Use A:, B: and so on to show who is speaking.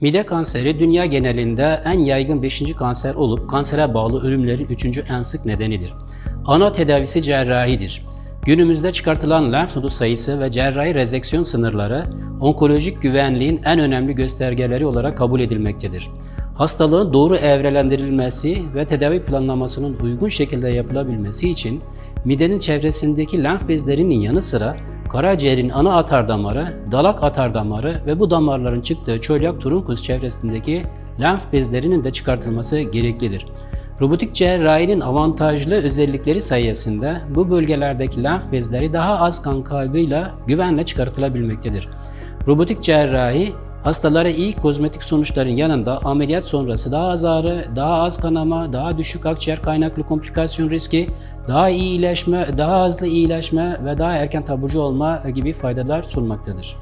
A: Mide kanseri dünya genelinde en yaygın 5. kanser olup kansere bağlı ölümlerin 3. en sık nedenidir. Ana tedavisi cerrahidir. Günümüzde çıkartılan lenf nodu sayısı ve cerrahi rezeksiyon sınırları onkolojik güvenliğin en önemli göstergeleri olarak kabul edilmektedir. Hastalığın doğru evrelendirilmesi ve tedavi planlamasının uygun şekilde yapılabilmesi için midenin çevresindeki lenf bezlerinin yanı sıra karaciğerin ana atar damarı, dalak atar damarı ve bu damarların çıktığı çölyak turunkus çevresindeki lenf bezlerinin de çıkartılması gereklidir. Robotik cerrahinin avantajlı özellikleri sayesinde bu bölgelerdeki lenf bezleri daha az kan kaybıyla güvenle çıkartılabilmektedir. Robotik cerrahi hastalara iyi kozmetik sonuçların yanında ameliyat sonrası daha az ağrı, daha az kanama, daha düşük akciğer kaynaklı komplikasyon riski, daha iyi iyileşme, daha hızlı iyileşme ve daha erken taburcu olma gibi faydalar sunmaktadır.